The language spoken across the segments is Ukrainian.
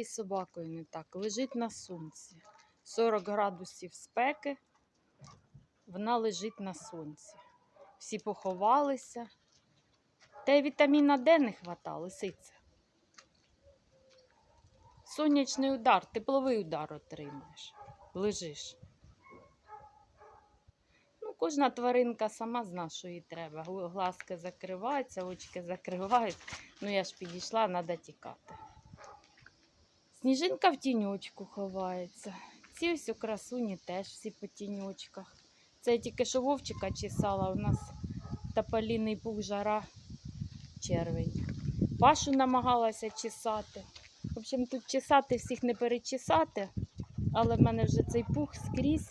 і собакою не так. Лежить на сонці. 40 градусів спеки. Вона лежить на сонці. Всі поховалися. Та й вітаміна Д не хватало, лисиця. Сонячний удар, тепловий удар отримаєш. Лежиш. Ну, кожна тваринка сама зна, що їй треба. Гл- Глазки закриваються, очки закривають. Ну, я ж підійшла, треба тікати. Сніжинка в тіньочку ховається. Ці ось красуні теж всі по тіньочках. Це тільки що вовчика чесала, у нас тополіний пух жара червень. Пашу намагалася чесати. В общем, тут чесати всіх не перечесати, але в мене вже цей пух скрізь.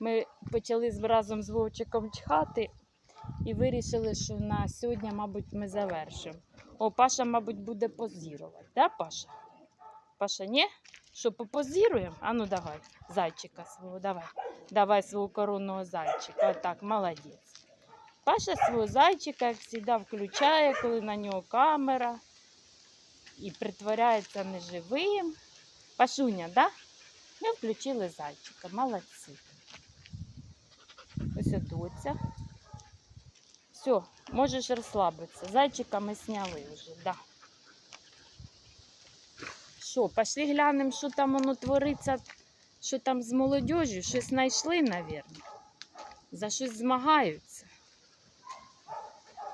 Ми почали разом з Вовчиком чхати і вирішили, що на сьогодні, мабуть, ми завершимо. О, Паша, мабуть, буде позірувати, да, Паша? Паша, ні? Що, попозіруємо? А ну давай, зайчика свого, давай. Давай свого коронного зайчика. Отак, молодець. Паша свого зайчика, як завжди, включає, коли на нього камера. І притворяється неживим. Пашуня, да? Ми включили зайчика, молодці. Ось доця. Все, можеш розслабитися. Зайчика ми сняли вже, да. Що, пішли глянемо, що там воно твориться, що там з молодіжю, щось знайшли, мабуть. За щось змагаються.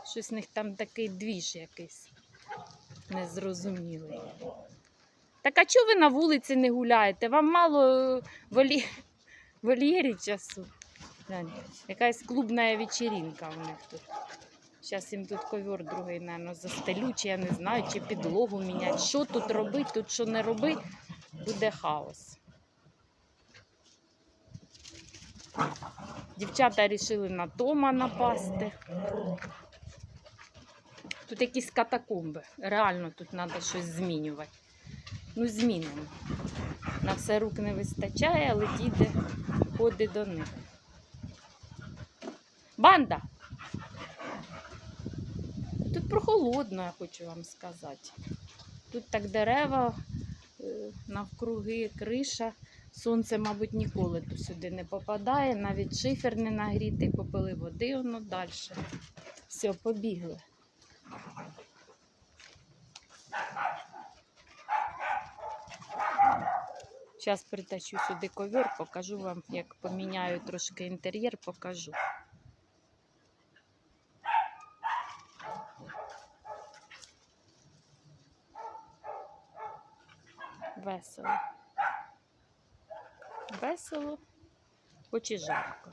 Щось в них там такий двіж якийсь незрозумілий. Так а чого ви на вулиці не гуляєте? Вам мало е, волі... вольєрі часу. Якась клубна вечеринка у них тут. Зараз їм тут ковер другий, мабуть, застелю, чи я не знаю, чи підлогу міняти. Що тут робити, тут що не робити, буде хаос. Дівчата вирішили на Тома напасти. Тут якісь катакомби. Реально тут треба щось змінювати. Ну, змінимо. На все рук не вистачає, але діти ходить до них. Банда! Тут прохолодно, я хочу вам сказати. Тут так дерева е, навкруги, криша. Сонце, мабуть, ніколи тут сюди не попадає, навіть шифер не нагрітий, попили води, воно далі. Все, побігли. Зараз притащу сюди ковер, покажу вам, як поміняю трошки інтер'єр, покажу. Весело. Весело, хоч і жарко.